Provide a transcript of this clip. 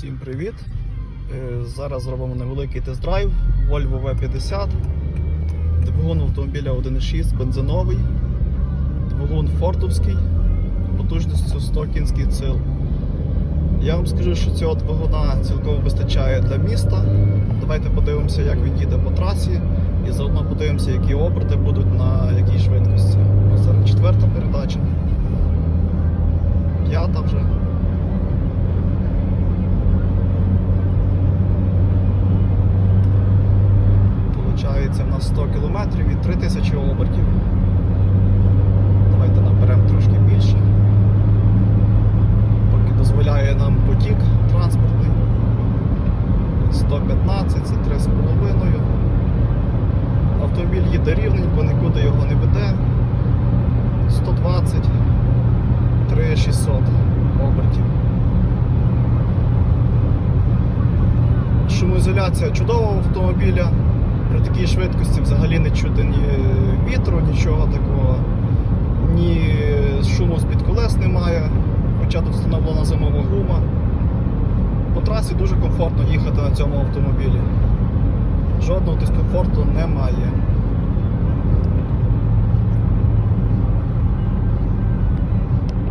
Всім привіт! Е, Зараз зробимо невеликий тест-драйв Volvo V50. Двигун автомобіля 1.6 бензиновий, двигун фортовський, потужністю 100 кінських сил. Я вам скажу, що цього двигуна цілком вистачає для міста. Давайте подивимося, як він їде по трасі, і заодно подивимося, які оберти будуть на якій швидкості. Зараз четверта передача. П'ята вже. Получається в нас 100 км і 3000 обертів. Давайте наберемо трошки більше. Поки дозволяє нам потік транспортний. 115, це 3,5. Автомобіль їде рівненько, нікуди його не веде. 120, 3600 обертів. Шумоізоляція чудового автомобіля. Такій швидкості взагалі не чути ні вітру, нічого такого, ні шуму з-під колес немає, хоча тут встановлена зимова гума. По трасі дуже комфортно їхати на цьому автомобілі. Жодного дискомфорту немає.